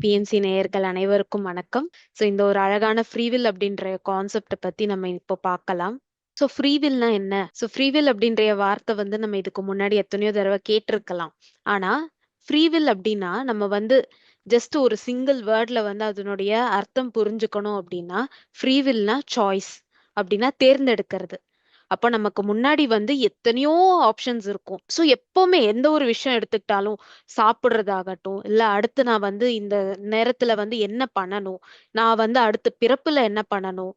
BNC நேயர்கள் அனைவருக்கும் வணக்கம். ஸோ இந்த ஒரு அழகான ஃப்ரீவில் அப்படின்ற கான்செப்டை பத்தி நம்ம இப்போ பார்க்கலாம். ஸோ ஃப்ரீவில்னா என்ன? ஸோ ஃப்ரீவில் அப்படின்ற வார்த்தை வந்து நம்ம இதுக்கு முன்னாடி எத்தனையோ தடவை கேட்டிருக்கலாம். ஆனா, ஃப்ரீவில் அப்படின்னா நம்ம வந்து ஜஸ்ட் ஒரு சிங்கிள் வேர்ட்ல வந்து அதனுடைய அர்த்தம் புரிஞ்சுக்கணும் அப்படின்னா, ஃப்ரீவில்னா சாய்ஸ் அப்படின்னா தேர்ந்தெடுக்கிறது. அப்ப நமக்கு முன்னாடி வந்து எத்தனையோ ஆப்ஷன்ஸ் இருக்கும். ஸோ எப்பவுமே எந்த ஒரு விஷயம் எடுத்துக்கிட்டாலும், சாப்பிடுறதாகட்டும், இல்ல அடுத்து நான் வந்து இந்த நேரத்துல வந்து என்ன பண்ணணும்? நான் வந்து அடுத்து பிறப்புல என்ன பண்ணணும்?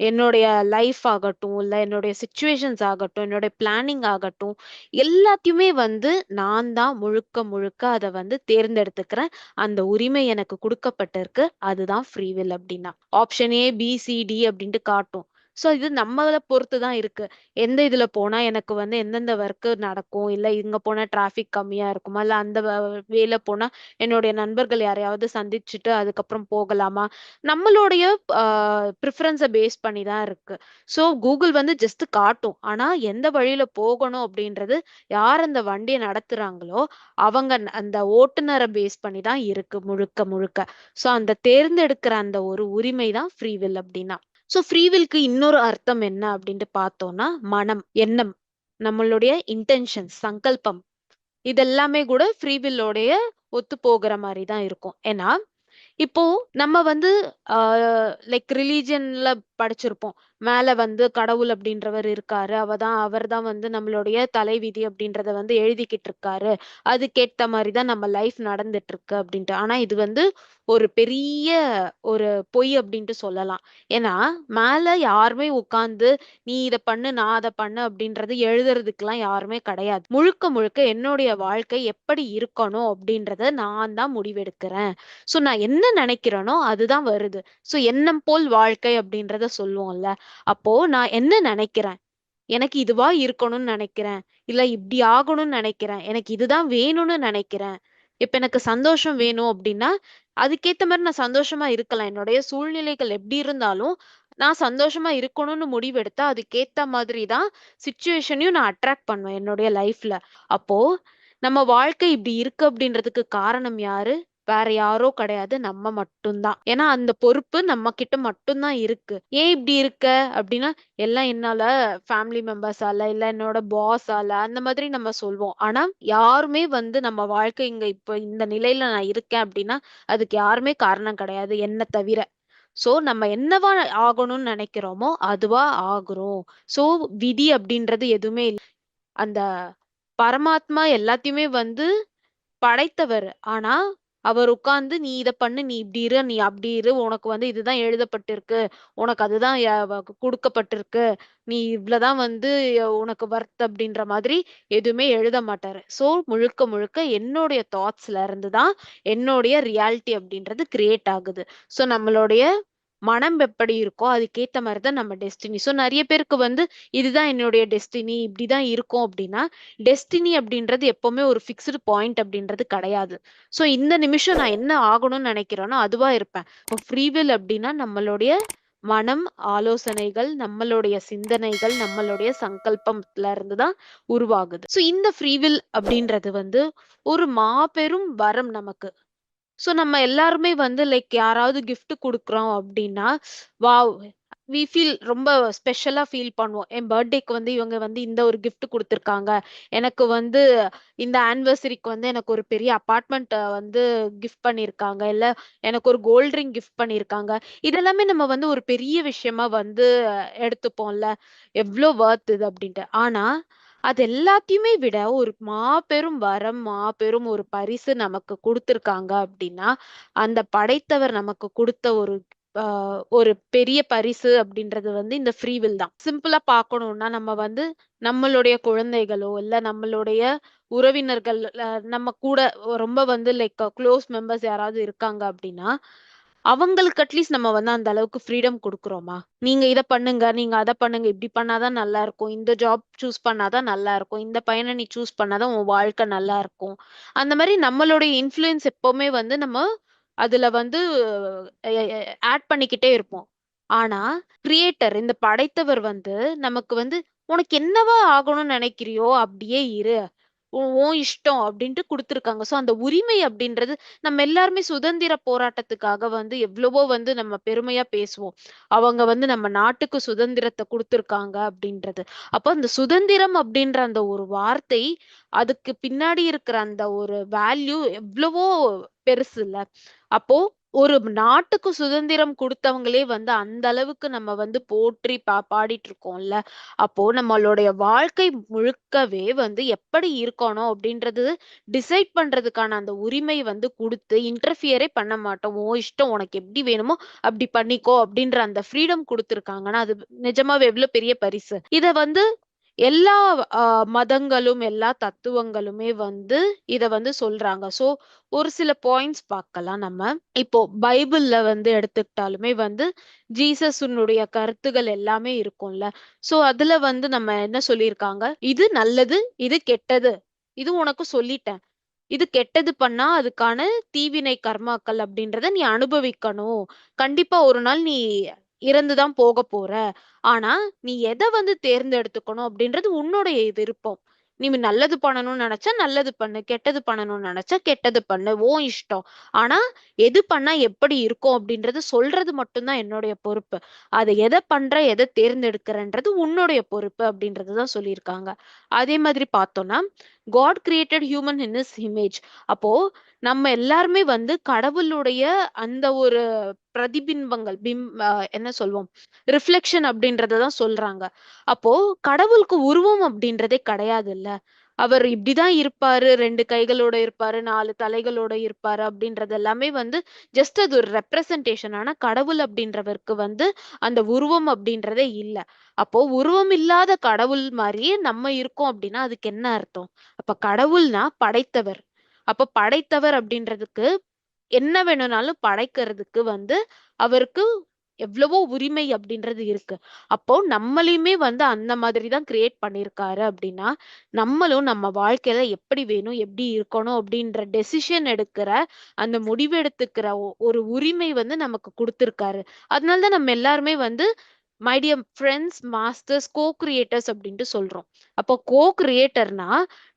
என்னுடைய லைஃப் ஆகட்டும், இல்ல என்னுடைய சுச்சுவேஷன்ஸ் ஆகட்டும், என்னுடைய பிளானிங் ஆகட்டும், எல்லாத்தையுமே வந்து நான் தான் முழுக்க முழுக்க அதை வந்து தேர்ந்தெடுத்துக்கிறேன். அந்த உரிமை எனக்கு கொடுக்கப்பட்டிருக்கு அதுதான் ஃப்ரீவில் அப்படின்னா ஆப்ஷன் ஏ, பிசிடி அப்படின்ட்டு காட்டும். ஸோ இது நம்மளை பொறுத்து தான் இருக்கு. எந்த இதுல போனா எனக்கு வந்து எந்தெந்த ஒர்க்கு நடக்கும்? இல்ல இங்க போனா டிராஃபிக் கம்மியா இருக்குமா? இல்ல அந்த வ வேல போனா என்னுடைய நண்பர்கள் யாரையாவது சந்திச்சுட்டு அதுக்கப்புறம் போகலாமா? நம்மளுடைய ப்ரிஃபரன்ஸை பேஸ் பண்ணி தான் இருக்கு. ஸோ கூகுள் வந்து ஜஸ்ட் காட்டும். ஆனா எந்த வழியில போகணும் அப்படின்றது யார் அந்த வண்டியை நடத்துறாங்களோ, அவங்க ந- அந்த ஓட்டுநரை பேஸ் பண்ணி தான் இருக்கு முழுக்க முழுக்க. ஸோ அந்த தேர்ந்தெடுக்கிற அந்த ஒரு உரிமை தான் ஃப்ரீ அப்படின்னா ஸோ ஃப்ரீவில்க்கு இன்னொரு அர்த்தம் என்ன அப்படின்ட்டு பார்த்தோம்னா, மனம், எண்ணம், நம்மளுடைய இன்டென்ஷன்ஸ், சங்கல்பம் இதெல்லாமே கூட ஃப்ரீ வில்லோடைய ஒத்து போகிற மாதிரி தான் இருக்கும். ஏன்னா, இப்போ நம்ம வந்து லைக் ரிலீஜியன்ல படிச்சிருப்போம். மேல வந்து கடவுள் அப்படின்றவர் இருக்காரு. அவதான் அவர் தான் வந்து நம்மளுடைய தலைவிதி அப்படின்றத வந்து எழுதிக்கிட்டு இருக்காரு. அதுக்கேத்த மாரி தான் நம்ம லைஃப் நடந்துட்டு இருக்கு அப்படின்ட்டு. ஆனா இது வந்து ஒரு பெரிய ஒரு பொய் அப்படின்ட்டு சொல்லலாம். ஏன்னா, மேல யாருமே உட்கார்ந்து நீ இதை பண்ணு, நான் அதை பண்ணு அப்படின்றது எழுதுறதுக்கெல்லாம் யாருமே கிடையாது. முழுக்க முழுக்க என்னுடைய வாழ்க்கை எப்படி இருக்கணும் அப்படின்றத நான் தான் முடிவெடுக்கிறேன். ஸோ நான் என்ன நினைக்கிறேனோ அதுதான் வருது. ஸோ எண்ணம் போல் வாழ்க்கை அப்படின்றத சொல்லுவோம்ல. அப்போ நான் என்ன நினைக்கிறேன்? எனக்கு இதுவா இருக்கணும்னு நினைக்கிறேன். இல்ல இப்படி ஆகணும்னு நினைக்கிறேன். எனக்கு இதுதான் வேணும்னு நினைக்கிறேன். இப்ப எனக்கு சந்தோஷம் வேணும் அப்படின்னா, அதுக்கேத்த மாதிரி நான் சந்தோஷமா இருக்கலாம். என்னுடைய சூழ்நிலைகள் எப்படி இருந்தாலும், நான் சந்தோஷமா இருக்கணும்னு முடிவெடுத்தா, அதுக்கேத்த மாதிரி தான் சிச்சுவேஷனையும் நான் அட்ராக்ட் பண்ணுவேன் என்னுடைய லைஃப்ல. அப்போ நம்ம வாழ்க்கை இப்படி இருக்கு அப்படின்றதுக்கு காரணம் யாரு? வேற யாரோ கிடையாது. நம்ம மட்டும் தான். ஏன்னா அந்த பொறுப்பு நம்ம கிட்ட மட்டும் தான் இருக்கு. ஏன் இப்படி இருக்க? அப்படின்னா, எல்லாம் என்னால ஃபேமிலி மெம்பர்ஸால, இல்ல என்னோட பாஸால அந்த மாதிரி நம்ம சொல்வோம். ஆனா, யாருமே வந்து நம்ம வாழ்க்கை இங்க இப்ப இந்த நிலையில நான் இருக்கேன் அப்படின்னா, அதுக்கு யாருமே காரணம் கிடையாது. என்ன தவிர. சோ நம்ம என்னவா ஆகணும்னு நினைக்கிறோமோ, அதுவா ஆகுறோம். சோ விதி அப்படின்றது எதுவுமே இல்லை அந்த பரமாத்மா எல்லாத்தையுமே வந்து படைத்தவர். ஆனா, அவர் உட்கார்ந்து நீ இதை பண்ணு, நீ இப்படி இரு, நீ அப்படி இரு, உனக்கு வந்து இதுதான் எழுதப்பட்டிருக்கு. உனக்கு அதுதான் ய வ குடுக்கப்பட்டிருக்கு. நீ இவ்வளவுதான் வந்து உனக்கு ஒர்த் அப்படின்ற மாதிரி எதுவுமே எழுத மாட்டாரு. ஸோ முழுக்க முழுக்க என்னுடைய தாட்ஸ்ல இருந்து தான் என்னுடைய ரியாலிட்டி அப்படின்றது கிரியேட் ஆகுது. ஸோ நம்மளுடைய மனம் எப்படி இருக்கோ அதுக்கேத்த மாதிரி தான் நம்ம டெஸ்டினி. ஸோ நிறைய பேருக்கு வந்து இதுதான் என்னுடைய டெஸ்டினி, இப்படிதான் இருக்கும் அப்படின்னா, டெஸ்டினி அப்படின்றது எப்பவுமே ஒரு ஃபிக்ஸ்டு பாயிண்ட் அப்படின்றது கிடையாது. ஸோ இந்த நிமிஷம் நான் என்ன ஆகணும்னு நினைக்கிறேனோ அதுவா இருப்பேன். இப்போ அப்படின்னா நம்மளுடைய மனம், ஆலோசனைகள், நம்மளுடைய சிந்தனைகள், நம்மளுடைய சங்கல்பத்துல இருந்து தான் உருவாகுது. ஸோ இந்த ஃப்ரீவில் அப்படின்றது வந்து ஒரு மாபெரும் வரம் நமக்கு. ஸோ நம்ம எல்லாருமே வந்து லைக் யாராவது கிஃப்ட் குடுக்குறோம் அப்படின்னா வாவ்! வி ஃபீல் ரொம்ப ஸ்பெஷலாக ஃபீல் பண்ணுவோம். என் பர்த்டேக்கு வந்து இவங்க வந்து இந்த ஒரு கிஃப்ட் கொடுத்துருக்காங்க எனக்கு வந்து இந்த ஆனிவர்சரிக்கு வந்து எனக்கு ஒரு பெரிய அப்பார்ட்மெண்ட் வந்து கிஃப்ட் பண்ணியிருக்காங்க. இல்ல எனக்கு ஒரு கோல்ட் ரிங் கிஃப்ட் பண்ணியிருக்காங்க. இதெல்லாமே நம்ம வந்து ஒரு பெரிய விஷயமா வந்து எடுத்துப்போம்ல. எவ்ளோ வர்த் இது அப்படின்ட்டு ஆனா, அது எல்லாத்தையுமே விட ஒரு மாபெரும் வரம், மாபெரும் ஒரு பரிசு நமக்கு கொடுத்துருக்காங்க அப்படின்னா அந்த படைத்தவர் நமக்கு கொடுத்த ஒரு ஒரு பெரிய பரிசு அப்படின்றது வந்து இந்த ஃப்ரீவில் தான். சிம்பிளா பார்க்கணும்னா, நம்ம வந்து நம்மளுடைய குழந்தைகளோ, இல்ல நம்மளுடைய உறவினர்கள் நம்ம கூட ரொம்ப வந்து லைக் க்ளோஸ் மெம்பர்ஸ் யாராவது இருக்காங்க அப்படின்னா அவங்களுக்கு அட்லீஸ்ட் நம்ம வந்து அந்த அளவுக்கு ஃப்ரீடம் கொடுக்குறோமா நீங்க இதை பண்ணுங்க, நீங்க அதை பண்ணுங்க. இப்படி பண்ணாதான் நல்லா இருக்கும். இந்த ஜாப் சூஸ் பண்ணாதான் நல்லா இருக்கும். இந்த பையனை நீ சூஸ் பண்ணாதான் உன் வாழ்க்கை நல்லா இருக்கும். அந்த மாதிரி நம்மளுடைய இன்ஃப்ளூயன்ஸ் எப்பவுமே வந்து நம்ம அதுல வந்து ஆட் பண்ணிக்கிட்டே இருப்போம். ஆனா, கிரியேட்டர் இந்த படைத்தவர் வந்து நமக்கு வந்து, "உனக்கு என்னவா ஆகணும்னு நினைக்கிறியோ அப்படியே இரு. உன் இஷ்டம் அப்படின்ட்டு கொடுத்துருக்காங்க ஸோ அந்த உரிமை அப்படின்றது நம்ம எல்லாருமே சுதந்திர போராட்டத்துக்காக வந்து எவ்வளவோ வந்து நம்ம பெருமையா பேசுவோம். அவங்க வந்து நம்ம நாட்டுக்கு சுதந்திரத்தை கொடுத்துருக்காங்க அப்படின்றது. அப்போ அந்த சுதந்திரம் அப்படின்ற அந்த ஒரு வார்த்தை, அதுக்கு பின்னாடி இருக்கிற அந்த ஒரு வேல்யூ எவ்வளவோ பெருசுல்ல. அப்போ ஒரு நாட்டுக்கு சுதந்திரம் குடுத்தவங்களே வந்து அந்த அளவுக்கு நம்ம வந்து போற்றி பா பாடிட்டு இருக்கோம்ல. அப்போ நம்மளுடைய வாழ்க்கை முழுக்கவே வந்து எப்படி இருக்கணும் அப்படின்றது டிசைட் பண்றதுக்கான அந்த உரிமை வந்து கொடுத்து இன்டர்ஃபியரே பண்ண மாட்டோம். ஓ இஷ்டம் உனக்கு எப்படி வேணுமோ அப்படி பண்ணிக்கோ அப்படின்ற அந்த ஃப்ரீடம் கொடுத்துருக்காங்கன்னா அது நிஜமாவே எவ்வளோ பெரிய பரிசு. இத வந்து எல்லா மதங்களும், எல்லா தத்துவங்களுமே வந்து இத வந்து சொல்றாங்க. ஸோ ஒரு சில பாயிண்ட்ஸ் பார்க்கலாம் நம்ம. இப்போ பைபிள்ல வந்து எடுத்துக்கிட்டாலுமே வந்து ஜீசஸுனுடைய கருத்துகள் எல்லாமே இருக்கும்ல. ஸோ அதுல வந்து நம்ம என்ன சொல்லியிருக்காங்க, "இது நல்லது, இது கெட்டது. இது உனக்கு சொல்லிட்டேன். இது கெட்டது பண்ணா அதுக்கான தீவினை கர்மாக்கள் அப்படின்றத நீ அனுபவிக்கணும். கண்டிப்பா ஒரு நாள் நீ இறந்துதான் போக போகப் போற. ஆனா, நீ எத வந்து தேர்ந்தெடுத்துக்கணும் அப்படின்றது உன்னுடைய விருப்பம். நீ நல்லது பண்ணணும்னு நினைச்சா நல்லது பண்ணு. கெட்டது பண்ணணும்னு நினைச்சா கெட்டது பண்ணு. ஓ இஷ்டம். ஆனா, எது பண்ணா எப்படி இருக்கும் அப்படின்றது சொல்றது மட்டும் தான் என்னுடைய பொறுப்பு. அத எத பண்ற, எத தேர்ந்தெடுக்கிறன்றது உன்னுடைய பொறுப்பு அப்படின்றதுதான் சொல்லியிருக்காங்க. அதே மாதிரி பார்த்தோம்னா, God created human in his image. அப்போ நம்ம எல்லாருமே வந்து கடவுளுடைய அந்த ஒரு பிரதிபிம்பங்கள் பிம் என்ன சொல்வோம்? ரிஃப்ளெக்ஷன் அப்படின்றத தான் சொல்றாங்க. அப்போ கடவுளுக்கு உருவம் அப்படின்றதே கிடையாது இல்ல அவர் இப்படிதான் இருப்பாரு. ரெண்டு கைகளோட இருப்பாரு, நாலு தலைகளோட இருப்பாரு அப்படின்றது எல்லாமே வந்து ஜஸ்ட் அது ஒரு ரெப்ரசன்டேஷன். ஆனா கடவுள் அப்படின்றவருக்கு வந்து அந்த உருவம் அப்படின்றதே இல்ல. அப்போ உருவம் இல்லாத கடவுள் மாதிரியே நம்ம இருக்கோம் அப்படின்னா, அதுக்கு என்ன அர்த்தம்? அப்ப கடவுள்னா படைத்தவர். அப்ப படைத்தவர் அப்படின்றதுக்கு என்ன வேணும்னாலும் படைக்கிறதுக்கு வந்து அவருக்கு எவ்வளவோ உரிமை அப்படின்றது இருக்கு. அப்போ நம்மளையுமே வந்து அந்த மாதிரி தான் கிரியேட் பண்ணியிருக்காரு அப்படின்னா, நம்மளும் நம்ம வாழ்க்கையில எப்படி வேணும், எப்படி இருக்கணும் அப்படின்ற டெசிஷன் எடுக்கிற, அந்த முடிவு எடுத்துக்கிற ஒரு உரிமை வந்து நமக்கு கொடுத்துருக்காரு அதனால தான் நம்ம எல்லாருமே வந்து மைடியம் ஃப்ரெண்ட்ஸ் மாஸ்டர்ஸ், கோ கிரியேட்டர்ஸ் அப்படின்ட்டு சொல்றோம். அப்போ கோ கிரியேட்டர்னா,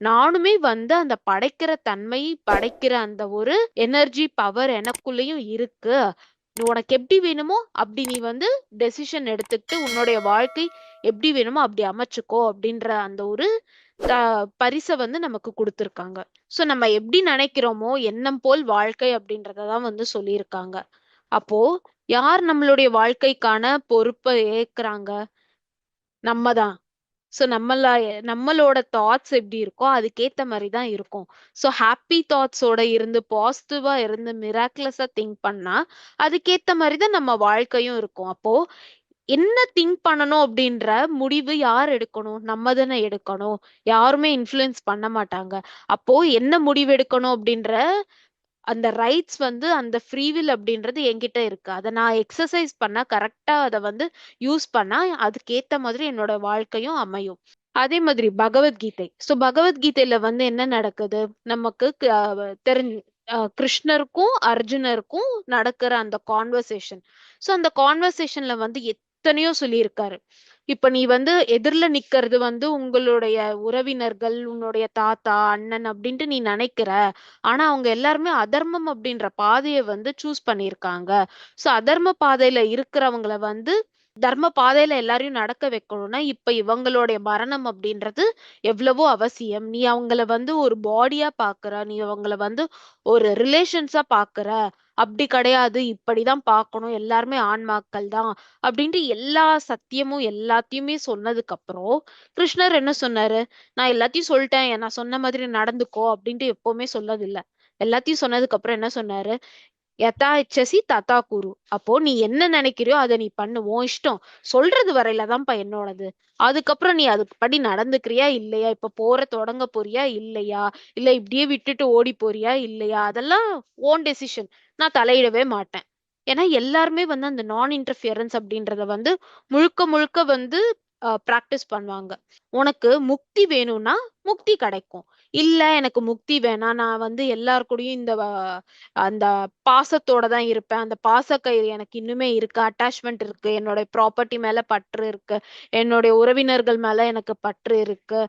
நானுமே வந்து அந்த படைக்கிற தன்மை, படைக்கிற அந்த ஒரு எனர்ஜி, பவர் எனக்குள்ளயும் இருக்கு. உனக்கு எப்படி வேணுமோ அப்படி நீ வந்து டெசிஷன் எடுத்துக்கிட்டு உன்னுடைய வாழ்க்கை எப்படி வேணுமோ அப்படி அமைச்சுக்கோ அப்படின்ற அந்த ஒரு பரிசை வந்து நமக்கு கொடுத்துருக்காங்க ஸோ நம்ம எப்படி நினைக்கிறோமோ, எண்ணம் போல் வாழ்க்கை அப்படின்றத தான் வந்து சொல்லியிருக்காங்க. அப்போ யார் நம்மளுடைய வாழ்க்கைக்கான பொறுப்பை ஏற்கிறாங்க நம்ம தான். ஸோ நம்மள நம்மளோட தாட்ஸ் எப்படி இருக்கோ, அதுக்கேத்த மாதிரி தான் இருக்கும். ஸோ ஹாப்பி தாட்ஸோட இருந்து, பாசிட்டிவா இருந்து, மிராக்லஸா திங்க் பண்ணா, அதுக்கேத்த மாதிரி தான் நம்ம வாழ்க்கையும் இருக்கும். அப்போ என்ன திங்க் பண்ணணும் அப்படின்ற முடிவு யார் எடுக்கணும்? நம்ம தானே எடுக்கணும். யாருமே இன்ஃப்ளூயன்ஸ் பண்ண மாட்டாங்க. அப்போ என்ன முடிவு எடுக்கணும் அப்படின்ற அந்த ரைட்ஸ் வந்து அந்த ஃப்ரீவில் அப்படின்றது என்கிட்ட இருக்கு. அதை நான் எக்ஸர்சைஸ் பண்ணா கரெக்டாக அதை வந்து யூஸ் பண்ணா, அதுக்கேத்த மாதிரி என்னோட வாழ்க்கையும் அமையும். அதே மாதிரி பகவத்கீதை. ஸோ பகவத்கீதையில வந்து என்ன நடக்குது? நமக்கு தெரிஞ்சு கிருஷ்ணருக்கும், அர்ஜுனருக்கும் நடக்கிற அந்த கான்வர்சேஷன். ஸோ அந்த கான்வர்சேஷன்ல வந்து எத்தனையோ சொல்லியிருக்காரு. இப்ப நீ வந்து எதிர்ல நிக்கிறது வந்து உங்களுடைய உறவினர்கள், உன்னுடைய தாத்தா, அண்ணன் அப்படின்ட்டு நீ நினைக்கிற ஆனா அவங்க எல்லாருமே அதர்மம் அப்படின்ற பாதைய வந்து சூஸ் பண்ணியிருக்காங்க. சோ அதர்ம பாதையில இருக்கிறவங்களை வந்து தர்ம பாதையில எல்லாரையும் நடக்க வைக்கணும்னா, இப்ப இவங்களுடைய மரணம் அப்படின்றது எவ்வளவோ அவசியம். நீ அவங்கள வந்து ஒரு பாடியா பாக்குற நீ அவங்கள வந்து ஒரு ரிலேஷன்ஸா பாக்குற அப்படி கிடையாது. இப்படிதான் பார்க்கணும். எல்லாருமே ஆன்மாக்கள் தான். அப்படின்ட்டு எல்லா சத்தியமும் எல்லாத்தையுமே சொன்னதுக்கு அப்புறம், கிருஷ்ணர் என்ன சொன்னாரு? நான் எல்லாத்தையும் சொல்லிட்டேன் நான் சொன்ன மாதிரி நடந்துக்கோ அப்படின்ட்டு எப்பவுமே சொன்னதில்ல. எல்லாத்தையும் சொன்னதுக்கு அப்புறம் என்ன சொன்னாரு? யதா இச்சசி ததா குரு. அப்போ நீ என்ன நினைக்கிறியோ அதை நீ பண்ணு. உன் இஷ்டம். சொல்றது வரையில தான்ப்பா என்னோடது. அதுக்கப்புறம் நீ அதுக்கு படி நடந்துக்கிறியா? இல்லையா? இப்ப போற தொடங்க போறியா? இல்லையா? இல்ல இப்படியே விட்டுட்டு ஓடி போறியா? இல்லையா? அதெல்லாம் ஓன் டெசிஷன். நான் தலையிடவே மாட்டேன். ஏன்னா எல்லாருமே வந்து அந்த நான் இன்டர்ஃபியரன்ஸ் அப்படின்றத வந்து முழுக்க முழுக்க வந்து ப்ராக்டிஸ் பண்ணுவாங்க. உனக்கு முக்தி வேணும்னா முக்தி கிடைக்கும். இல்ல எனக்கு முக்தி வேணாம். நான் வந்து எல்லார் கூடயும் இந்த அந்த பாசத்தோட தான் இருப்பேன். அந்த பாசக்கயிறு எனக்கு இன்னுமே இருக்கு. அட்டாச்மெண்ட் இருக்கு. என்னோட ப்ராப்பர்ட்டி மேல பற்று இருக்கு. என்னுடைய உறவினர்கள் மேல எனக்கு பற்று இருக்கு.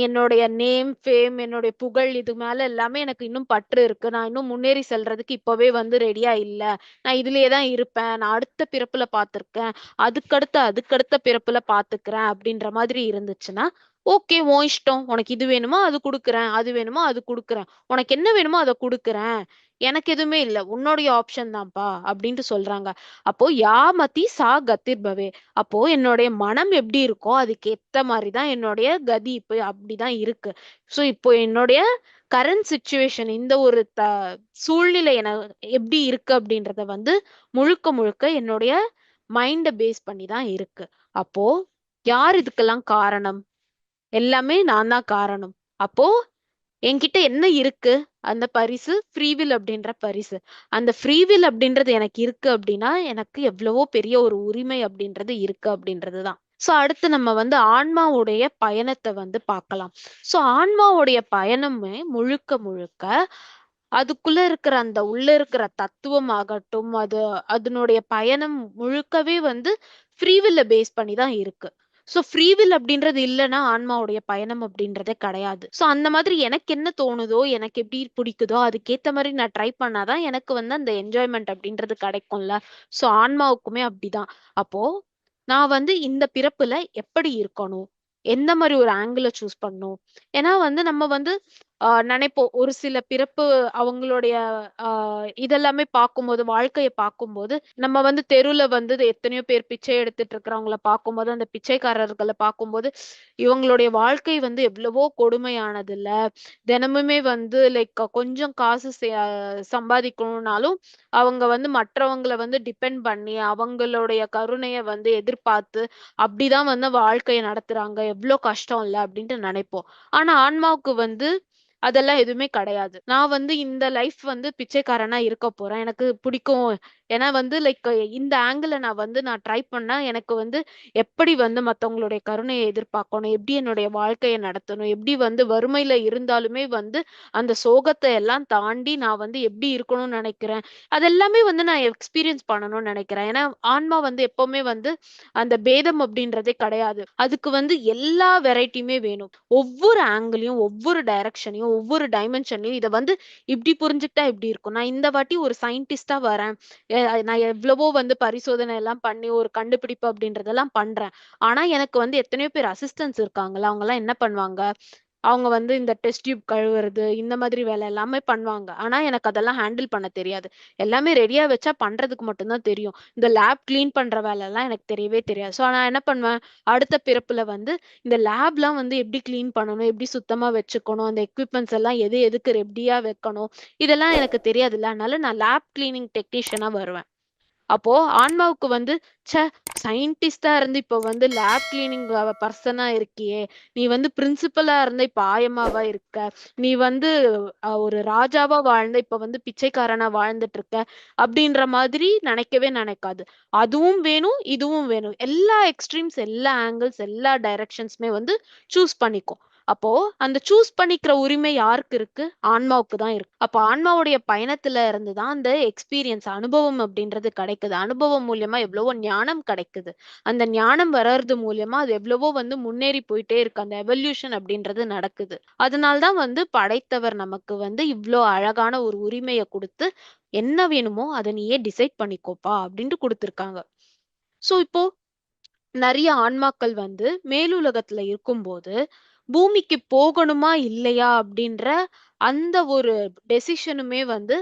என்னுடைய நேம் ஃபேம் என்னுடைய புகழ் இது மேல எல்லாமே எனக்கு இன்னும் பற்று இருக்கு. நான் இன்னும் முன்னேறி செல்றதுக்கு இப்பவே வந்து ரெடியா இல்ல. நான் இதுலயே தான் இருப்பேன். நான் அடுத்த பிறப்புல பாத்திருக்கேன் அதுக்கடுத்த அதுக்கடுத்த பிறப்புல பாத்துக்கிறேன் அப்படின்ற மாதிரி இருந்துச்சுன்னா ஓகே உன் இஷ்டம். உனக்கு இது வேணுமா அது கொடுக்குறேன். அது வேணுமா அது கொடுக்குறேன். உனக்கு என்ன வேணுமோ அதை கொடுக்குறேன். எனக்கு எதுவுமே இல்லை. உன்னுடைய ஆப்ஷன் தான்ப்பா அப்படின்ட்டு சொல்றாங்க. அப்போ யாமதி சா கத்திர்பவே அப்போ என்னுடைய மனம் எப்படி இருக்கோ அதுக்கு ஏத்த மாதிரிதான் என்னுடைய கதி இப்போ அப்படிதான் இருக்கு. ஸோ இப்போ என்னுடைய கரண்ட் சுச்சுவேஷன் இந்த ஒரு த சூழ்நிலை என எப்படி இருக்கு அப்படின்றத வந்து முழுக்க முழுக்க என்னுடைய மைண்டை பேஸ் பண்ணி தான் இருக்கு. அப்போ யார் இதுக்கெல்லாம் காரணம்? எல்லாமே நான் தான் காரணம். அப்போ என்கிட்ட என்ன இருக்கு? அந்த பரிசு ஃப்ரீவில் அப்படின்ற பரிசு. அந்த ஃப்ரீவில் அப்படின்றது எனக்கு இருக்கு அப்படின்னா எனக்கு எவ்வளவோ பெரிய ஒரு உரிமை அப்படின்றது இருக்கு அப்படின்றதுதான். ஸோ அடுத்து நம்ம வந்து ஆன்மாவுடைய பயணத்தை வந்து பார்க்கலாம். ஸோ ஆன்மாவுடைய பயணமே முழுக்க முழுக்க அதுக்குள்ள இருக்கிற அந்த உள்ள இருக்கிற தத்துவம் ஆகட்டும் அது அதனுடைய பயணம் முழுக்கவே வந்து ஃப்ரீவில்ல பேஸ் பண்ணி தான் இருக்கு. சோ ஃப்ரீவில் அப்படின்றது இல்லைன்னா ஆன்மாவுடைய பயணம் அப்படின்றதே கிடையாது. சோ அந்த மாதிரி எனக்கு என்ன தோணுதோ எனக்கு எப்படி பிடிக்குதோ அதுக்கேத்த மாதிரி நான் ட்ரை பண்ணாதான் எனக்கு வந்து அந்த என்ஜாய்மெண்ட் அப்படின்றது கிடைக்கும்ல. சோ ஆன்மாவுக்குமே அப்படிதான். அப்போ நான் வந்து இந்த பிறப்புல எப்படி இருக்கணும்? எந்த மாதிரி ஒரு ஆங்கிள சூஸ் பண்ணும் ஏன்னா வந்து நம்ம வந்து நினைப்போம். ஒரு சில பிறப்பு அவங்களுடைய ஆஹ் இதெல்லாமே பார்க்கும்போது வாழ்க்கைய பார்க்கும்போது நம்ம வந்து தெருவுல வந்து எத்தனையோ பேர் பிச்சை எடுத்துட்டு இருக்கிறவங்கள பார்க்கும்போது அந்த பிச்சைக்காரர்களை பார்க்கும்போது இவங்களுடைய வாழ்க்கை வந்து எவ்வளவோ கொடுமையானது இல்ல தினமுமே வந்து லைக் கொஞ்சம் காசு சம்பாதிக்கணும்னாலும் அவங்க வந்து மற்றவங்களை வந்து டிபெண்ட் பண்ணி அவங்களுடைய கருணைய வந்து எதிர்பார்த்து அப்படிதான் வந்து வாழ்க்கையை நடத்துறாங்க. எவ்வளவு கஷ்டம் இல்ல அப்படின்ட்டு நினைப்போம். ஆனா ஆன்மாவுக்கு வந்து அதெல்லாம் எதுவுமே கிடையாது. நான் வந்து இந்த லைஃப் வந்து பிச்சைக்காரனா இருக்க போறேன். எனக்கு பிடிக்கும். ஏன்னா வந்து லைக் இந்த ஆங்கிள் நான் வந்து நான் ட்ரை பண்ணா எனக்கு வந்து எப்படி வந்து மத்தவங்களுடைய கருணையை எதிர்பார்க்கணும் எப்படி என்னுடைய வாழ்க்கையை நடத்தணும் எப்படி வந்து வறுமையில இருந்தாலுமே வந்து அந்த சோகத்தை எல்லாம் தாண்டி நான் வந்து எப்படி இருக்கணும்னு நினைக்கிறேன். அதெல்லாமே வந்து நான் எக்ஸ்பீரியன்ஸ் பண்ணணும்னு நினைக்கிறேன். ஏன்னா ஆன்மா வந்து எப்பவுமே வந்து அந்த பேதம் அப்படின்றதே கிடையாது. அதுக்கு வந்து எல்லா வெரைட்டியுமே வேணும். ஒவ்வொரு ஆங்கிளையும் ஒவ்வொரு டைரக்ஷனையும் ஒவ்வொரு டைமென்ஷன்லையும் இதை வந்து இப்படி புரிஞ்சுக்கிட்டா இப்படி இருக்கும்? நான் இந்த வாட்டி ஒரு சயின்டிஸ்டா வரேன். நான் எவ்வளவோ வந்து பரிசோதனை எல்லாம் பண்ணி ஒரு கண்டுபிடிப்பு அப்படின்றதெல்லாம் பண்றேன். ஆனா எனக்கு வந்து எத்தனையோ பேர் அசிஸ்டன்ஸ் இருக்காங்கல்ல அவங்க எல்லாம் என்ன பண்ணுவாங்க? அவங்க வந்து இந்த டெஸ்ட் டியூப் கழுவுறது இந்த மாதிரி வேலை எல்லாமே பண்ணுவாங்க. ஆனா எனக்கு அதெல்லாம் ஹேண்டில் பண்ண தெரியாது. எல்லாமே ரெடியா வச்சா பண்றதுக்கு மட்டும்தான் தெரியும். இந்த லேப் கிளீன் பண்ற வேலை எல்லாம் எனக்கு தெரியவே தெரியாது. ஸோ நான் என்ன பண்ணுவேன்? அடுத்த பிறப்புல வந்து இந்த லேப்லாம் வந்து எப்படி கிளீன் பண்ணணும்? எப்படி சுத்தமா வச்சுக்கணும்? அந்த எக்யூப்மெண்ட்ஸ் எல்லாம் எது எதுக்கு ரெடியா வைக்கணும்? இதெல்லாம் எனக்கு தெரியாதுல்ல அதனால நான் லேப் கிளீனிங் டெக்னீஷியனா வருவேன். அப்போ ஆன்மாவுக்கு வந்து ச சயின்டிஸ்டா இருந்து இப்ப வந்து லேப் கிளீனிங் பர்சனா இருக்கியே. நீ வந்து பிரின்சிபலா இருந்த இப்ப ஆயமாவா இருக்க. நீ வந்து ஒரு ராஜாவா வாழ்ந்த இப்ப வந்து பிச்சைக்காரனா வாழ்ந்துட்டு இருக்க. அப்படின்ற மாதிரி நினைக்கவே நினைக்காது. அதுவும் வேணும் இதுவும் வேணும். எல்லா எக்ஸ்ட்ரீம்ஸ் எல்லா ஆங்கிள்ஸ் எல்லா டைரக்ஷன்ஸ்மே வந்து சூஸ் பண்ணிக்கும். அப்போ அந்த சூஸ் பண்ணிக்கிற உரிமை யாருக்கு இருக்கு? ஆன்மாவுக்கு தான் இருக்கு. அப்போ ஆன்மாவுடைய பயணத்துல இருந்து தான் அந்த எக்ஸ்பீரியன்ஸ் அனுபவம் அப்படின்றது கிடைக்குது. அனுபவம் மூலியமா எவ்வளவோ ஞானம் கிடைக்குது. அந்த ஞானம் வர்றது மூலியமா அது எவ்வளவோ வந்து முன்னேறி போயிட்டே இருக்கு. அந்த எவல்யூஷன் அப்படின்றது நடக்குது. அதனால்தான் வந்து படைத்தவர் நமக்கு வந்து இவ்வளோ அழகான ஒரு உரிமையை கொடுத்து என்ன வேணுமோ அதை நீயே டிசைட் பண்ணிக்கோப்பா அப்படின்ட்டு கொடுத்துருக்காங்க. சோ இப்போ நிறைய ஆன்மாக்கள் வந்து மேலுலகத்துல இருக்கும்போது பூமிக்கு போகணுமா இல்லையா அப்படின்ற அந்த ஒரு டெசிஷனுமே வந்து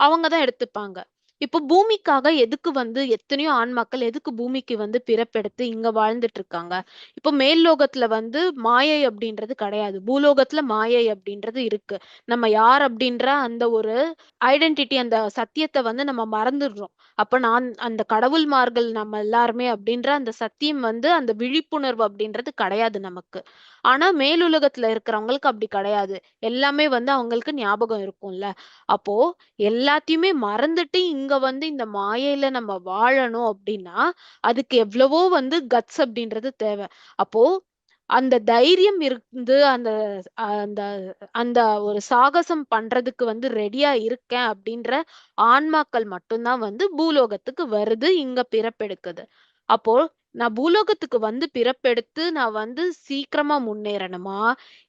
அவங்க தான் எடுத்துப்பாங்க. இப்போ பூமிக்காக எதுக்கு வந்து எத்தனையோ ஆன்மாக்கள் எதுக்கு பூமிக்கு வந்து பிறப்பெடுத்து இங்க வாழ்ந்துட்டு இருக்காங்க? இப்போ மேல்லோகத்துல வந்து மாயை அப்படின்றது கிடையாது. பூலோகத்துல மாயை அப்படின்றது இருக்கு. நம்ம யார் அப்படின்ற அந்த ஒரு ஐடென்டிட்டி அந்த சத்தியத்தை வந்து நம்ம மறந்துடுறோம். அப்ப நான் அந்த கடவுள்மார்கள் நம்ம எல்லாருமே அப்படின்ற அந்த சத்தியம் வந்து அந்த விழிப்புணர்வு அப்படின்றது கிடையாது நமக்கு. ஆனா மேலுலகத்துல இருக்கிறவங்களுக்கு அப்படி கிடையாது. எல்லாமே வந்து அவங்களுக்கு ஞாபகம் இருக்கும்ல. அப்போ எல்லாத்தையுமே மறந்துட்டு இங்க வந்து இந்த மாயையில நம்ம வாழணும் அப்படின்னா அதுக்கு எவ்வளவோ வந்து கட்ஸ் அப்படின்றது தேவை. அப்போ அந்த தைரியம் இருந்து அந்த அந்த அந்த ஒரு சாகசம் பண்றதுக்கு வந்து ரெடியா இருக்கேன் அப்படின்ற ஆன்மாக்கள் மட்டும்தான் வந்து பூலோகத்துக்கு வருது இங்க பிறப்பெடுக்குது. அப்போ நான் பூலோகத்துக்கு வந்து பிறப்பெடுத்து நான் வந்து சீக்கிரமா முன்னேறணுமா?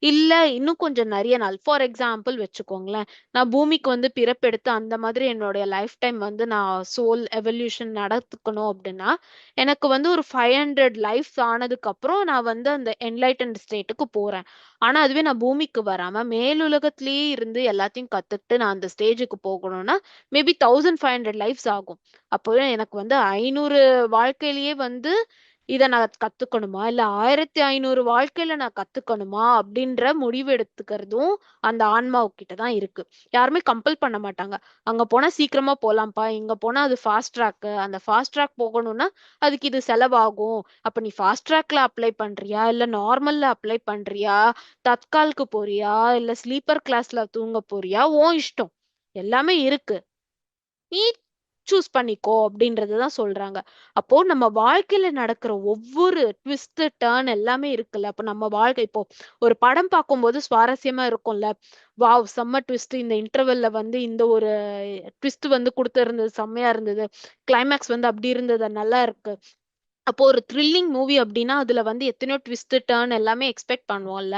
இல்ல இன்னும் கொஞ்சம் நிறைய நாள். ஃபார் எக்ஸாம்பிள் வச்சுக்கோங்களேன். நான் பூமிக்கு வந்து பிறப்பெடுத்து அந்த மாதிரி என்னுடைய லைஃப் டைம் வந்து நான் சோல் எவல்யூஷன் நடத்துக்கணும் அப்படின்னா எனக்கு வந்து ஒரு ஃபைவ் ஹண்ட்ரட் லைஃப் ஆனதுக்கு அப்புறம் நான் வந்து அந்த என்லைட்டன் ஸ்டேட்டுக்கு போறேன். ஆனா அதுவே நான் பூமிக்கு வராம மேலுலகத்திலேயே இருந்து எல்லாத்தையும் கத்துக்கிட்டு நான் அந்த ஸ்டேஜுக்கு போகணும்னா maybe thousand five hundred lifes ஆகும். அப்போ எனக்கு வந்து ஐநூறு வாழ்க்கையிலேயே வந்து இதை நான் கத்துக்கணுமா? இல்ல ஆயிரத்தி ஐநூறு வாழ்க்கையில நான் கத்துக்கணுமா? அப்படின்ற முடிவு எடுத்துக்கிறதும் அந்த ஆன்மாவுக்கிட்ட தான் இருக்கு. யாருமே கம்பல் பண்ண மாட்டாங்க. அங்க போனா சீக்கிரமா போலாம்ப்பா. இங்க போனா அது ஃபாஸ்ட் ட்ராக் அந்த ஃபாஸ்ட் ட்ராக் போகணும்னா அதுக்கு இது செலவாகும். அப்ப நீ ஃபாஸ்ட் ட்ராக்ல அப்ளை பண்றியா? இல்ல நார்மல்ல அப்ளை பண்றியா? தற்காலுக்கு போறியா? இல்ல ஸ்லீப்பர் கிளாஸ்ல தூங்க போறியா? ஓ இஷ்டம். எல்லாமே இருக்கு. நீ சூஸ் பண்ணிக்கோ அப்படின்றதுதான் சொல்றாங்க. அப்போ நம்ம வாழ்க்கையில நடக்கிற ஒவ்வொரு ட்விஸ்ட் டேர்ன் எல்லாமே இருக்குல்ல. அப்போ நம்ம வாழ்க்கை இப்போ ஒரு படம் பார்க்கும்போது சுவாரஸ்யமா இருக்கும்ல. வாவ் செம்ம ட்விஸ்ட் இந்த இன்டர்வெல்ல வந்து இந்த ஒரு ட்விஸ்ட் வந்து கொடுத்துருந்தது செம்மையா இருந்தது. கிளைமேக்ஸ் வந்து அப்படி இருந்தது நல்லா இருக்கு. அப்போ ஒரு த்ரில்லிங் மூவி அப்படின்னா அதுல வந்து எத்தனையோ ட்விஸ்ட் டேர்ன் எல்லாமே எக்ஸ்பெக்ட் பண்ணுவோம்ல.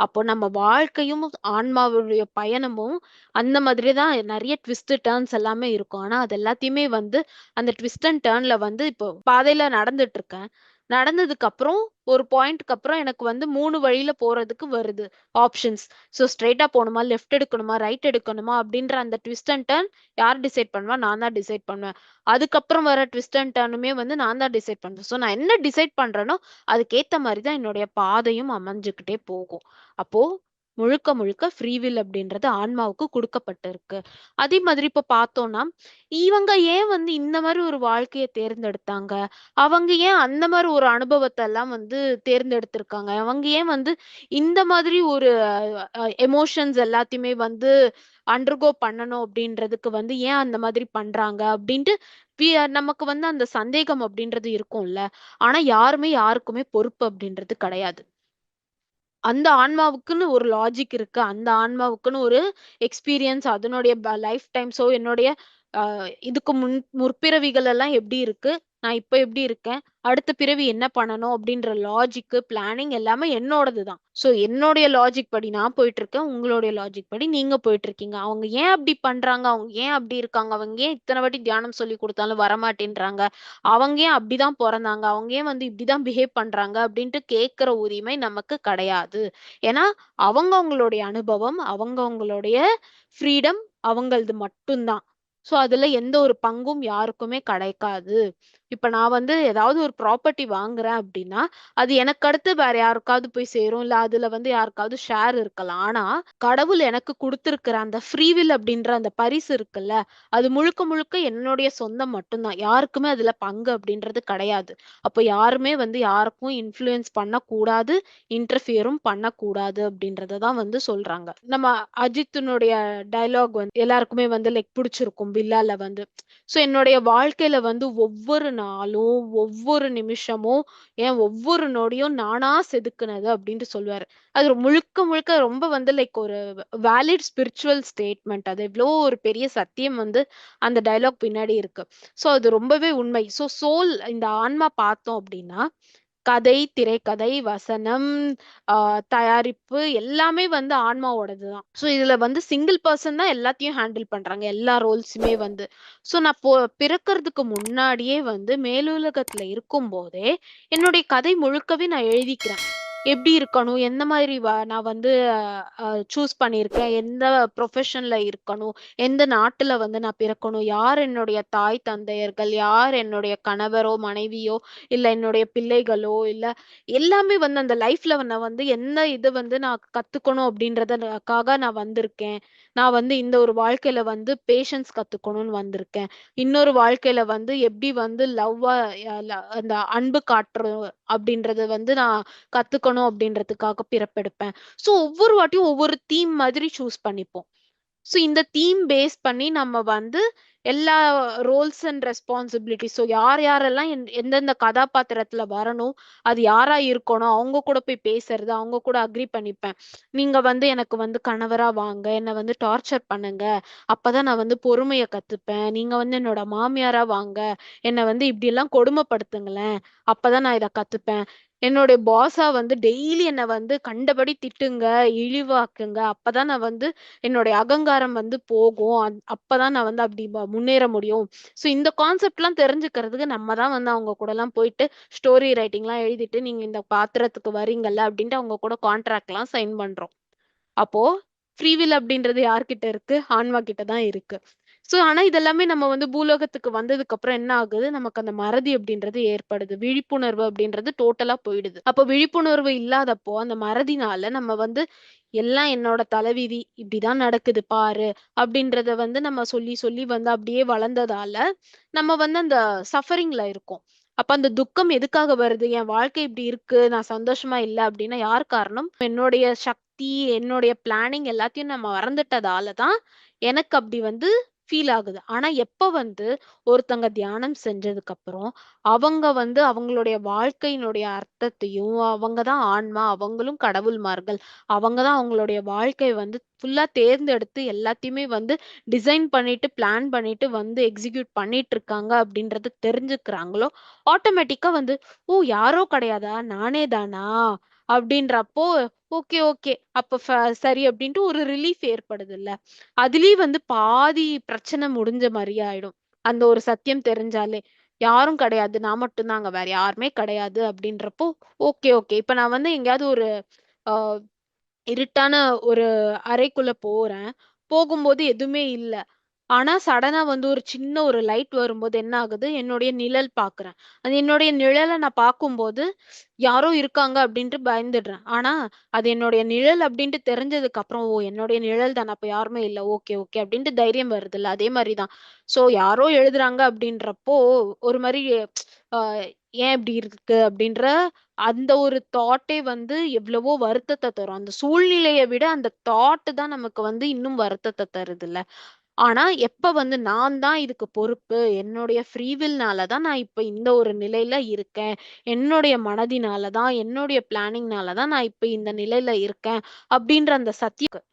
அப்போ நம்ம வாழ்க்கையும் ஆன்மாவுடைய பயணமும் அந்த மாதிரி தான் நிறைய ட்விஸ்ட் டேர்ன்ஸ் எல்லாமே இருக்கும். ஆனா அது எல்லாத்தையுமே வந்து அந்த ட்விஸ்ட் அண்ட் டேர்ன்ல வந்து இப்போ பாதையில நடந்துட்டு இருக்கேன். நடந்ததுக்கு அப்புறம் ஒரு பாயிண்ட்க்கு அப்புறம் எனக்கு வந்து மூணு வழியில போறதுக்கு வருது ஆப்ஷன்ஸ். ஸோ ஸ்ட்ரைட்டா போகணுமா லெஃப்ட் எடுக்கணுமா ரைட் எடுக்கணுமா அப்படின்ற அந்த ட்விஸ்ட் அண்ட் டர்ன் யார் டிசைட் பண்ணுவா? நான் தான் டிசைட் பண்ணுவேன். அதுக்கப்புறம் வர ட்விஸ்ட் அண்ட் டர்னுமே வந்து நான் தான் டிசைட் பண்ணுவேன் ஸோ நான் என்ன டிசைட் பண்றேனோ அதுக்கேற்ற மாதிரி தான் என்னுடைய பாதையும் அமைஞ்சுக்கிட்டே போகும். அப்போ முழுக்க முழுக்க ஃப்ரீவில் அப்படின்றது ஆன்மாவுக்கு கொடுக்கப்பட்டிருக்கு. அதே மாதிரி இப்ப பார்த்தோம்னா இவங்க ஏன் வந்து இந்த மாதிரி ஒரு வாழ்க்கையை தேர்ந்தெடுத்தாங்க? அவங்க ஏன் அந்த மாதிரி ஒரு அனுபவத்தை எல்லாம் வந்து தேர்ந்தெடுத்திருக்காங்க? அவங்க ஏன் வந்து இந்த மாதிரி ஒரு எமோஷன்ஸ் எல்லாத்தையுமே வந்து அண்டர்கோ பண்ணணும் அப்படின்றதுக்கு வந்து ஏன் அந்த மாதிரி பண்றாங்க? அப்படின்ட்டு நமக்கு வந்து அந்த சந்தேகம் அப்படின்றது இருக்கும்ல. ஆனா யாருமே யாருக்குமே பொறுப்பு அப்படின்றது கிடையாது. அந்த ஆன்மாவுக்குன்னு ஒரு லாஜிக் இருக்கு. அந்த ஆன்மாவுக்குன்னு ஒரு எக்ஸ்பீரியன்ஸ் அதனுடைய லைஃப் டைம் ஸோ என்னுடைய இதுக்கு முன் முற்பிறவிகள் எல்லாம் எப்படி இருக்கு? நான் இப்ப எப்படி இருக்கேன்? அடுத்த பிறவி என்ன பண்ணணும்? அப்படின்ற லாஜிக்கு பிளானிங் எல்லாமே என்னோடது தான். ஸோ என்னுடைய லாஜிக் படி நான் போயிட்டு இருக்கேன் உங்களுடைய லாஜிக் படி நீங்க போயிட்டு இருக்கீங்க அவங்க ஏன் அப்படி பண்றாங்க? அவங்க ஏன் அப்படி இருக்காங்க? அவங்க ஏன் இத்தனை வாட்டி தியானம் சொல்லி கொடுத்தாலும் வரமாட்டேன்றாங்க? அவங்க ஏன் அப்படிதான் பிறந்தாங்க? அவங்க ஏன் வந்து இப்படிதான் பிஹேவ் பண்றாங்க? அப்படின்ட்டு கேட்கிற உரிமை நமக்கு கிடையாது. ஏன்னா அவங்கவுங்களுடைய அனுபவம் அவங்கவுங்களுடைய ஃப்ரீடம் அவங்களது மட்டும்தான். சோ அதுல எந்த ஒரு பங்கும் யாருக்குமே கிடைக்காது. இப்ப நான் வந்து ஏதாவது ஒரு ப்ராப்பர்ட்டி வாங்குறேன் அப்படின்னா அது எனக்கு அடுத்து வேற யாருக்காவது போய் சேரும். இல்ல அதுல வந்து யாருக்காவது ஷேர் இருக்கலாம். ஆனா கடவுள் எனக்கு கொடுத்திருக்கிற அந்த ஃப்ரீவில் அப்படின்ற அந்த பரிசு இருக்குல்ல அது முழுக்க முழுக்க என்னுடைய சொந்தம் மட்டும்தான். யாருக்குமே அதுல பங்கு அப்படின்றது கிடையாது. அப்ப யாருமே வந்து யாருக்கும் இன்ஃப்ளூயன்ஸ் பண்ணக்கூடாது இன்டர்ஃபியரும் பண்ணக்கூடாது அப்படின்றதான் வந்து சொல்றாங்க. நம்ம அஜித்தினுடைய டைலாக் வந்து எல்லாருக்குமே வந்து லைக் பிடிச்சிருக்கும் பில்லால வந்து. சோ என்னுடைய வாழ்க்கையில வந்து ஒவ்வொரு நாளும் ஒவ்வொரு நிமிஷமும் ஏன் ஒவ்வொரு நொடியும் நானா செதுக்குனது அப்படின்ட்டு சொல்லுவாரு. அது முழுக்க முழுக்க ரொம்ப வந்து லைக் ஒரு வேலிட் ஸ்பிரிச்சுவல் ஸ்டேட்மெண்ட் அது எவ்வளோ ஒரு பெரிய சத்தியம் வந்து அந்த டைலாக் பின்னாடி இருக்கு. சோ அது ரொம்பவே உண்மை. சோ சோல் இந்த ஆன்மா பார்த்தோம் அப்படின்னா கதை திரைக்கதை வசனம் ஆஹ் தயாரிப்பு எல்லாமே வந்து ஆன்மாவோடதுதான். சோ இதுல வந்து சிங்கிள் பர்சன் தான் எல்லாத்தையும் ஹேண்டில் பண்றாங்க. எல்லா ரோல்ஸுமே வந்து. சோ நான் போ பிறக்கிறதுக்கு முன்னாடியே வந்து மேலுலகத்துல இருக்கும் போதே என்னுடைய கதை முழுக்கவே நான் எழுதிக்கிறேன். எப்படி இருக்கணும்? எந்த மாதிரி நான் வந்து சூஸ் பண்ணியிருக்கேன்? எந்த ப்ரொஃபஷன்ல இருக்கணும்? எந்த நாட்டுல வந்து நான் பிறக்கணும்? யார் என்னுடைய தாய் தந்தையர்கள்? யார் என்னுடைய கணவரோ மனைவியோ? இல்ல என்னுடைய பிள்ளைகளோ? இல்ல எல்லாமே வந்து அந்த லைஃப்ல நான் வந்து எந்த இது வந்து நான் கத்துக்கணும் அப்படின்றதுக்காக நான் வந்திருக்கேன். நான் வந்து இந்த ஒரு வாழ்க்கையில வந்து பேஷன்ஸ் கத்துக்கணும்னு வந்திருக்கேன். இன்னொரு வாழ்க்கையில வந்து எப்படி வந்து லவ்வா அந்த அன்பு காட்டுறோம் அப்படின்றத வந்து நான் கத்துக்கணும் அப்படின்றதுக்காக பிறப்பெடுப்பேன். ஸோ ஒவ்வொரு வாட்டியும் ஒவ்வொரு தீம் மாதிரி சூஸ் பண்ணிப்போம். ஸோ இந்த தீம் பேஸ் பண்ணி நம்ம வந்து எல்லா ரோல்ஸ் அண்ட் ரெஸ்பான்சிபிலிட்டி ஸோ யார் யாரெல்லாம் எந் எந்தெந்த கதாபாத்திரத்துல வரணும் அது யாரா இருக்கணும் அவங்க கூட போய் பேசுறது அவங்க கூட அக்ரி பண்ணிப்பேன். நீங்க வந்து எனக்கு வந்து கணவரா வாங்க என்னை வந்து டார்ச்சர் பண்ணுங்க அப்பதான் நான் வந்து பொறுமையை கத்துப்பேன். நீங்க வந்து என்னோட மாமியாரா வாங்க என்னை வந்து இப்படி எல்லாம் கொடுமைப்படுத்துங்களேன் அப்பதான் நான் இதை கத்துப்பேன். என்னுடைய பாஸா வந்து டெய்லி என்னை வந்து கண்டபடி திட்டுங்க இழிவாக்குங்க. அப்பதான் நான் வந்து என்னுடைய அகங்காரம் வந்து போகும். அப்பதான் நான் வந்து அப்படி முன்னேற முடியும். ஸோ இந்த கான்செப்ட் எல்லாம் தெரிஞ்சுக்கிறதுக்கு நம்ம தான் வந்து அவங்க கூட எல்லாம் போயிட்டு ஸ்டோரி ரைட்டிங்லாம் எழுதிட்டு நீங்க இந்த பாத்திரத்துக்கு வரீங்கல்ல அப்படின்ட்டு அவங்க கூட கான்ட்ராக்ட் எல்லாம் சைன் பண்றோம். அப்போ ஃப்ரீவில் அப்படின்றது யார்கிட்ட இருக்கு? ஆன்மா கிட்ட தான் இருக்கு. சோ ஆனா இதெல்லாமே நம்ம வந்து பூலோகத்துக்கு வந்ததுக்கு அப்புறம் என்ன ஆகுது? நமக்கு அந்த மறதி அப்படின்றது ஏற்படுது. விழிப்புணர்வு அப்படின்றது டோட்டலா போயிடுது. அப்ப விழிப்புணர்வு இல்லாதப்போ அந்த மறதினால நம்ம வந்து எல்லாம் என்னோட தலைவிதி இப்படிதான் நடக்குது பாரு அப்படின்றத வந்து நம்ம சொல்லி சொல்லி வந்து அப்படியே வளர்ந்ததால நம்ம வந்து அந்த சஃபரிங்ல இருக்கோம். அப்ப அந்த துக்கம் எதுக்காக வருது? என் வாழ்க்கை இப்படி இருக்கு நான் சந்தோஷமா இல்ல அப்படின்னா யார் காரணம்? என்னுடைய சக்தி என்னுடைய பிளானிங் எல்லாத்தையும் நம்ம மறந்துட்டதால தான் எனக்கு அப்படி வந்து ஃபீல் ஆகுது. ஆனா எப்ப வந்து ஒருத்தங்க தியானம் செஞ்சதுக்கு அப்புறம் அவங்க வந்து அவங்களுடைய வாழ்க்கையினுடைய அர்த்தத்தையும் அவங்கதான் ஆன்மா அவங்களும் கடவுள்மார்கள் அவங்கதான் அவங்களுடைய வாழ்க்கை வந்து ஃபுல்லா தேர்ந்தெடுத்து எல்லாத்தையுமே வந்து டிசைன் பண்ணிட்டு பிளான் பண்ணிட்டு வந்து எக்ஸிக்யூட் பண்ணிட்டு இருக்காங்க அப்படின்றத தெரிஞ்சுக்கிறாங்களோ ஆட்டோமேட்டிக்கா வந்து ஓ யாரோ கிடையாதா? நானே தானா அப்படின்றப்போ ஓகே ஓகே. அப்ப சரி அப்படின்ட்டு ஒரு ரிலீஃப் ஏற்படுது இல்ல அதுலயும் வந்து பாதி பிரச்சனை முடிஞ்ச மாதிரி ஆயிடும். அந்த ஒரு சத்தியம் தெரிஞ்சாலே. யாரும் கிடையாது. நான் மட்டும்தான் அங்க வேற யாருமே கிடையாது அப்படின்றப்போ ஓகே ஓகே. இப்ப நான் வந்து எங்கேயாவது ஒரு இருட்டான ஒரு அறைக்குள்ள போறேன். போகும்போது எதுவுமே இல்ல. ஆனா சடனா வந்து ஒரு சின்ன ஒரு லைட் வரும்போது என்ன ஆகுது? என்னுடைய நிழல் பாக்குறேன். அது என்னுடைய நிழலை நான் பார்க்கும்போது யாரோ இருக்காங்க அப்படின்ட்டு பயந்துடுறேன். ஆனா அது என்னுடைய நிழல் அப்படின்ட்டு தெரிஞ்சதுக்கு அப்புறம் ஓ என்னுடைய நிழல் தானே. அப்ப யாருமே இல்ல. ஓகே ஓகே அப்படின்ட்டு தைரியம் வருது இல்ல. அதே மாதிரிதான் சோ யாரோ எழுதுறாங்க அப்படின்றப்போ ஒரு மாதிரி ஆஹ் ஏன் இப்படி இருக்கு? அப்படின்ற அந்த ஒரு தாட்டே வந்து எவ்வளவோ வருத்தத்தை தரும். அந்த சூழ்நிலையை விட அந்த தாட் தான் நமக்கு வந்து இன்னும் வருத்தத்தை தருது இல்ல. ஆனா எப்ப வந்து நான் தான் இதுக்கு பொறுப்பு என்னுடைய ஃப்ரீவில்னால தான் நான் இப்ப இந்த ஒரு நிலையில இருக்கேன் என்னுடைய மனதினால தான் என்னுடைய பிளானிங்னால தான் நான் இப்ப இந்த நிலையில இருக்கேன் அப்படின்ற அந்த சத்தியம்